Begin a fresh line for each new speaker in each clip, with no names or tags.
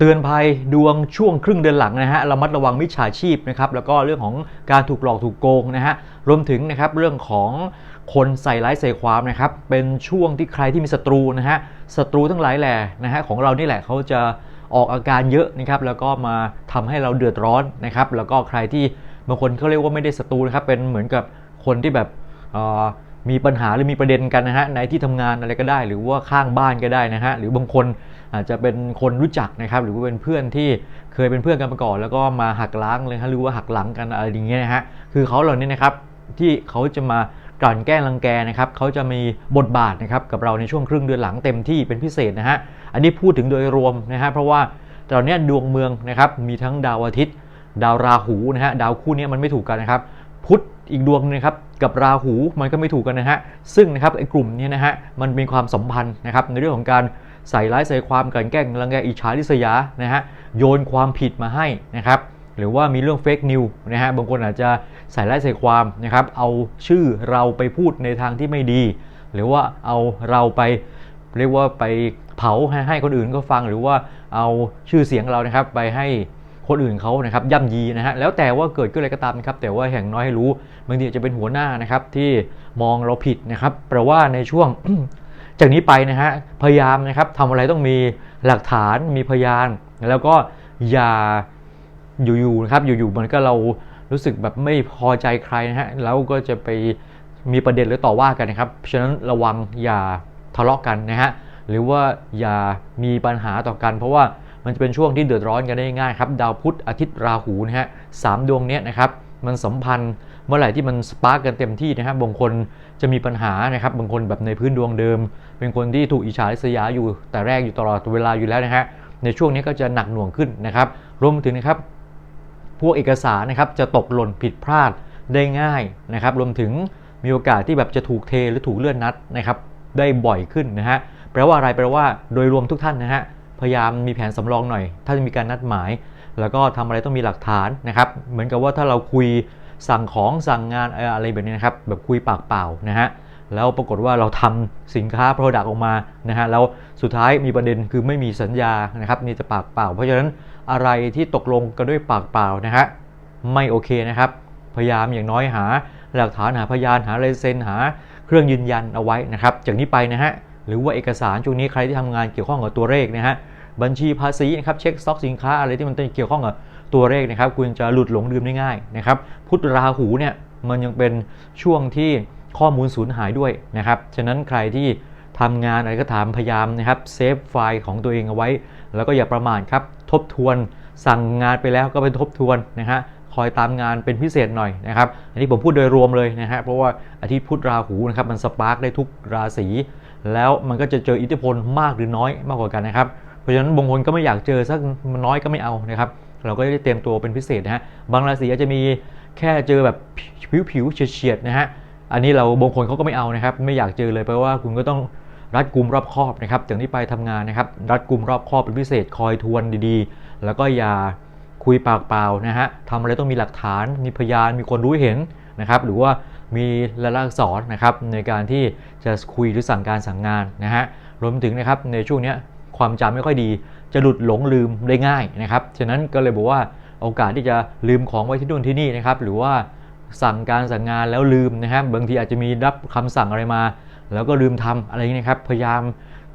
เตือนภัยดวงช่วงครึ่งเดือนหลังนะฮะระมัดระวังมิจฉาชีพนะครับแล้วก็เรื่องของการถูกหลอกถูกโกงนะฮะรวมถึงนะครับเรื่องของคนใส่ร้ายใส่ความนะครับเป็นช่วงที่ใครที่มีศัตรูนะฮะศัตรูทั้งหลายแหล่นะฮะของเรานี่แหละเขาจะออกอาการเยอะนะครับแล้วก็มาทำให้เราเดือดร้อนนะครับแล้วก็ใครที่บางคนเขาเรียกว่าไม่ได้ศัตรูนะครับเป็นเหมือนกับคนที่แบบมีปัญหาหรือมีประเด็นกันนะฮะในที่ทำงานอะไรก็ได้ หรือว่าข้างบ้านก็ได้นะฮะหรือบางคน อาจจะเป็นคนรู้จักนะครับหรือว่าเป็นเพื่อนที่เคยเป็นเพื่อนกันมาก่อน แล้วก็มาหักล้างเลยฮะหรือว่าหักหลังกันอะไรอย่างเงี้ยนะฮะคือเขาเหล่านี้นะครับที่เขาจะมากลั่นแกล้งรังแกนะครับเขาจะมีบทบาทนะครับกับเราในช่วงครึ่งเดือนหลังเต็มที่เป็นพิเศษนะฮะอันนี้พูดถึงโดยรวมนะฮะเพราะว่าตอนนี้ดวงเมืองนะครับมีทั้งดาวอาทิตย์ ดาวราหูนะฮะดาวคู่นี้มันไม่ถูกกันนะครับ พุธอีกดวงนึงครับกับราหูมันก็ไม่ถูกกันนะฮะซึ่งนะครับไอ้กลุ่มนี้นะฮะมันมีความสัมพันธ์นะครับในเรื่องของการ ใส่ร้ายใส่ความกลั่นแกล้งรังแกอิจฉาริษยานะฮะโยนความผิดมาให้นะครับหรือว่ามีเรื่องเฟกนิวนะฮะบางคนอาจจะใส่ร้ายใส่ความนะครับเอาชื่อเราไปพูดในทางที่ไม่ดี หรือว่าเอาเราไปเรียกว่าไปเผาให้ให้คนอื่นก็ฟัง หรือว่าเอาชื่อเสียงเรานะครับไปให้คนอื่นเขานะครับย่ำยีนะฮะแล้วแต่ว่าเกิดขึ้นอะไรก็ตามนะครับแต่ว่าอย่งน้อยให้รู้บางทีอาจจะเป็นหัวหน้านะครับที่มองเราผิดนะครับแปลว่าในช่วง จากนี้ไปนะฮะพยายามนะครับทำอะไรต้องมีหลักฐานมีพยาน แล้วก็อย่าอยู่ๆนะครับอยู่ๆมันก็เรารู้สึกแบบไม่พอใจใครนะฮะแล้วก็จะไปมีประเด็นหรือต่อว่ากันนะครับฉะนั้นระวังอย่าทะเลาะกันนะฮะหรือว่าอย่ามีปัญหาต่อกัน เพราะว่ามันจะเป็นช่วงที่เดือดร้อนกันได้ง่ายครับ ดาวพุธอาทิตย์ราหูนะฮะสามดวงเนี้ยนะครับมันสัมพันธ์ เมื่อไหร่ที่มันสปาร์กกันเต็มที่นะครับบางคนจะมีปัญหานะครับบางคนแบบในพื้นดวงเดิม เป็นคนที่ถูกอิจฉาริษยาอยู่แต่แรกอยู่ตลอดเวลาอยู่แล้วนะฮะในช่วงนี้ก็จะหนักหน่วงขึ้นนะครับรวมถึงนะครับพวกเอกสารนะครับจะตกหล่นผิดพลาดได้ง่ายนะครับรวมถึงมีโอกาสที่แบบจะถูกเทหรือถูกเลื่อนนัดนะครับได้บ่อยขึ้นนะฮะแปลว่าอะไรแปลว่าโดยรวมทุกท่านนะฮะพยายามมีแผนสำรองหน่อย ถ้าจะมีการนัดหมาย แล้วก็ทำอะไรต้องมีหลักฐานนะครับเหมือนกับว่าถ้าเราคุย สั่งของสั่งงานอะไรแบบนี้นะครับแบบคุยปากเปล่านะฮะแล้วปรากฏว่าเราทำสินค้า Product ออกมานะฮะแล้วสุดท้ายมีประเด็นคือไม่มีสัญญานะครับนี่จะปากเปล่า เพราะฉะนั้นอะไรที่ตกลงกันด้วยปากเปล่านะฮะไม่โอเคนะครับพยายามอย่างน้อยหาหลักฐานหาพยานหาลายเซ็นหาเครื่องยืนยันเอาไว้นะครับจากนี้ไปนะฮะหรือว่าเอกสารช่วงนี้ใครที่ทำงานเกี่ยวข้องกับตัวเลขนะฮะบัญชีภาษีนะครับเช็คสต็อกสินค้าอะไรที่มันเกี่ยวข้องกับ ตัวเลขนะครับคุณจะหลุดหลงลืมได้ง่ายนะครับพุทธราหูเนี่ยมันยังเป็นช่วงที่ข้อมูลสูญหายด้วยนะครับฉะนั้นใครที่ทำงานอะไรก็ตามพยายามนะครับเซฟไฟล์ของตัวเองเอาไว้ แล้วก็อย่าประมาทครับทบทวนสั่งงานไปแล้วก็ไปทบทวนนะฮะคอยตามงานเป็นพิเศษหน่อยนะครับอันนี้ผมพูดโดยรวมเลยนะฮะเพราะว่าอาทิตย์พุธราหูนะครับมันสปาร์กได้ทุกราศีแล้วมันก็จะเจออิทธิพลมากหรือน้อยมากกว่ากันนะครับ เพราะฉะนั้นบางคนก็ไม่อยากเจอสักน้อยก็ไม่เอานะครับ เราก็ได้เตรียมตัวเป็นพิเศษนะฮะบางราศีอาจจะมีแค่เจอแบบผิวๆเฉียดๆนะฮะอันนี้เราบางคนเขาก็ไม่เอานะครับ ไม่อยากเจอเลยเพราะว่าคุณก็ต้องรัดกุมรอบคอบนะครับจากนี้ไปทำงานนะครับ รัดกุมรอบคอบเป็นพิเศษคอยทวนดีๆ แล้วก็อย่าคุยปากเปล่านะฮะทำอะไรต้องมีหลักฐานมีพยานมีคนรู้เห็นนะครับหรือว่ามีลายลักษณ์อักษรนะครับในการที่จะคุยหรือสั่งการสั่งงานนะฮะรวมถึงนะครับในช่วงนี้ ความจำไม่ค่อยดี จะหลุดหลงลืมได้ง่ายนะครับ ฉะนั้นก็เลยบอกว่าโอกาสที่จะลืมของไว้ที่นู่นที่นี่นะครับ หรือว่าสั่งการสั่งงานแล้วลืมนะครับ บางทีอาจจะมีรับคำสั่งอะไรมา แล้วก็ลืมทำอะไรอย่างนี้นะครับ พยายาม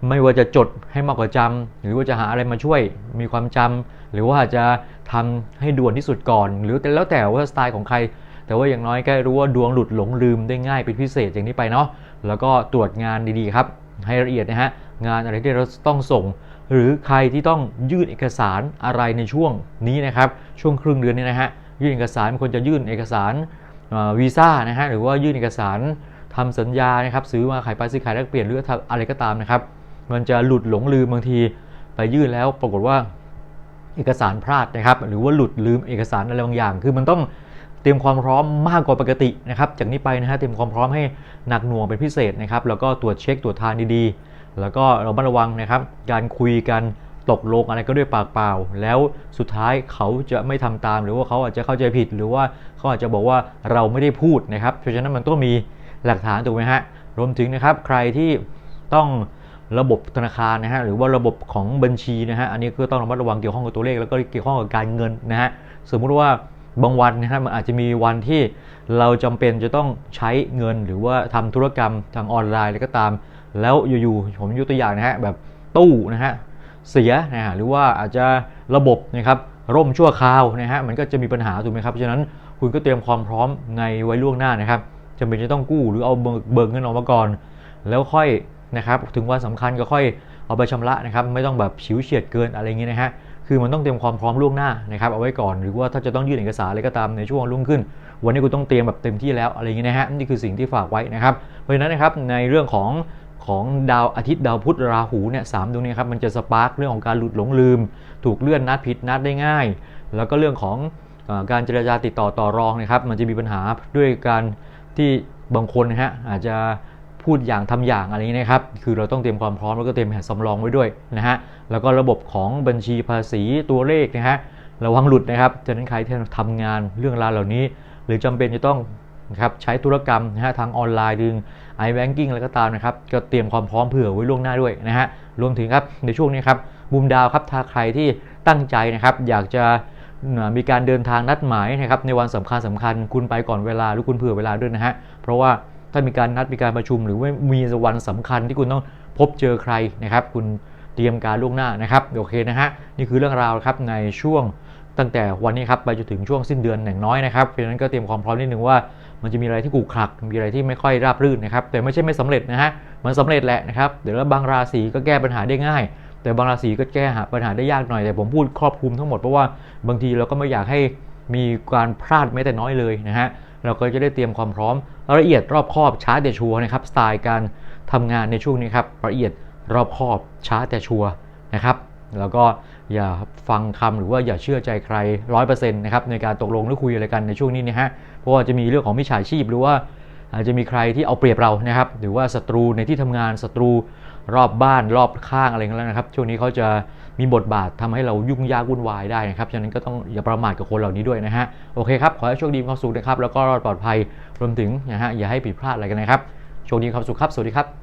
ไม่ว่าจะจดให้มากกว่าจำหรือว่าจะหาอะไรมาช่วยมีความจำหรือว่าจะทำให้ด่วนที่สุดก่อน หรือแต่แล้วแต่ว่าสไตล์ของใคร แต่ว่าอย่างน้อยก็รู้ว่าดวงหลุดหลงลืมได้ง่ายเป็นพิเศษอย่างนี้ไปเนาะแล้วก็ตรวจงานดีๆครับ ให้ละเอียดนะฮะ งานอะไรที่เราต้องส่ง หรือใครที่ต้องยื่นเอกสารอะไรในช่วงนี้นะครับ ช่วงครึ่งเดือนนี้นะฮะยื่นเอกสารบางคนจะยื่นเอกสารวีซ่านะฮะหรือว่ายื่นเอกสารทำสัญญานะครับซื้อมาขายไปซื้อขายแลกเปลี่ยนหรืออะไรก็ตามนะครับ มันจะหลุดหลงลืมบางทีไปยื่นแล้วปรากฏว่าเอกสารพลาดนะครับ หรือว่าหลุดลืมเอกสารอะไรบางอย่าง คือมันต้องเตรียมความพร้อมมากกว่าปกตินะครับ จากนี้ไปนะฮะเตรียมความพร้อมให้หนักหน่วงเป็นพิเศษนะครับ แล้วก็ตรวจเช็คตรวจทานดีๆ แล้วก็เราบัระวังนะครับ การคุยกันตกลงอะไรก็ด้วยปากเปล่า แล้วสุดท้ายเขาจะไม่ทำตาม หรือว่าเขาอาจจะเข้าใจผิด หรือว่าเขาอาจจะบอกว่าเราไม่ได้พูดนะครับ เพราะฉะนั้นมันต้องมีหลักฐานถูกไหมฮะ รวมถึงนะครับใครที่ต้องระบบธนาคารนะฮะหรือว่าระบบของบัญชีนะฮะอันนี้ก็ต้องระมัดระวังเกี่ยวข้องกับตัวเลขแล้วก็เกี่ยวข้องกับการเงินนะฮะสมมุติว่าบางวันนะฮะมันอาจจะมีวันที่เราจำเป็นจะต้องใช้เงินหรือว่าทำธุรกรรมทางออนไลน์อะไรก็ตาม แล้วอยู่ๆผมยกตัวอย่างนะฮะแบบตู้นะฮะเสียนะฮะหรือว่าอาจจะระบบนะครับร่มชั่วคราวนะฮะมันก็จะมีปัญหาถูกไหมครับเพราะฉะนั้นคุณก็เตรียมความพร้อมในไว้ล่วงหน้านะครับจำเป็นจะต้องกู้หรือเอาเบิกเบิกเงินออกมาก่อน แล้วค่อยนะครับถึงวันสำคัญก็ค่อยเอาไปชำระนะครับไม่ต้องแบบฉิวเฉียดเกินอะไรอย่างนี้นะฮะคือมันต้องเตรียมความพร้อมล่วงหน้านะครับเอาไว้ก่อนหรือว่าถ้าจะต้องยื่นเอกสารอะไรก็ตามในช่วงรุ่งขึ้น วันนี้คุณต้องเตรียมแบบเต็มที่แล้วอะไรอย่างนี้นะฮะนี่คือสิ่งที่ฝากไว้นะครับเพราะฉะนั้นนะครับในเรื่องของ ของดาวอาทิตย์ดาวพุธราหูเนี่ยสามดวงนี้ครับมันจะสปาร์กเรื่องของการหลุดหลงลืม ถูกเลื่อนนัดผิดนัดได้ง่าย แล้วก็เรื่องของอการเจรจาติดต่อต่อรองนะครับ มันจะมีปัญหาด้วยการที่บางคนนะฮะอาจจะพูดอย่างทำอย่างอะไรอย่างนี้นะครับ คือเราต้องเตรียมความพร้อมแล้วก็เตรียมแผนสำรองไว้ด้วยนะฮะ แล้วก็ระบบของบัญชีภาษีตัวเลขนะฮะ ระวังหลุดนะครับ ฉะนั้นใครที่ทำงานเรื่องราวเหล่านี้ หรือจำเป็นจะต้อง นะครับใช้ธุรกรรมนะฮะทางออนไลน์ดึง i-banking อะไรก็ตามนะครับก็เตรียมความพร้อมเผื่อไว้ล่วงหน้าด้วยนะฮะรวมถึงครับในช่วงนี้ครับมุมดาวครับถ้าใครที่ตั้งใจนะครับอยากจะมีการเดินทางนัดหมายนะครับในวันสำคัญสำคัญคุณไปก่อนเวลาหรือคุณเผื่อเวลาด้วยนะฮะเพราะว่าถ้ามีการนัดมีการประชุม หรือว่ามีวันสำคัญที่คุณต้องพบเจอใครนะครับ คุณเตรียมการล่วงหน้านะครับโอเคนะฮะนี่คือเรื่องราวครับในช่วง ตั้งแต่วันนี้ครับไปจนถึงช่วงสิ้นเดือนอย่างน้อยนะครับเพราะฉะนั้นก็เตรียมความพร้อมนิดนึงว่ามันจะมีอะไรที่กูขลักมีอะไรที่ไม่ค่อยราบรื่นนะครับแต่ไม่ใช่ไม่สำเร็จนะฮะมันสำเร็จแหละนะครับเดี๋ยวแล้วบางราศีก็แก้ปัญหาได้ง่าย แต่บางราศีก็แก้ปัญหาได้ยากหน่อยแต่ผมพูดครอบคลุมทั้งหมดเพราะว่าบางทีเราก็ไม่อยากให้มีการพลาดแม้แต่น้อยเลยนะฮะเราก็จะได้เตรียมความพร้อมละเอียดรอบคอบช้าแต่ชัวร์นะครับสไตล์การทำงานในช่วงนี้ครับละเอียดรอบคอบช้าแต่ชัวร์นะครับ แล้วก็อย่าฟังคำหรือว่าอย่าเชื่อใจใคร100%นต์นะครับในการตกลงหรือคุยอะไรกันในช่วงนี้นะฮะเพราะว่าจะมีเรื่องของมิจฉาชีพหรือว่าอาจจะมีใครที่เอาเปรียบเรานะครับ หรือว่าศัตรูในที่ทำงานศัตรูรอบบ้านรอบข้างอะไรกันแล้วนะครับ ช่วงนี้เขาจะมีบทบาททำให้เรายุ่งยากวุ่นวายได้นะครับ ฉะนั้นก็ต้องอย่าประมาทกับคนเหล่านี้ด้วยนะฮะ โอเคครับ ขอให้โชคดีความสุขนะครับ แล้วก็รอดปลอดภัย รวมถึงนะฮะ อย่าให้ผิดพลาดอะไรกันนะครับ โชคดีมีความสุขครับ สวัสดีครับ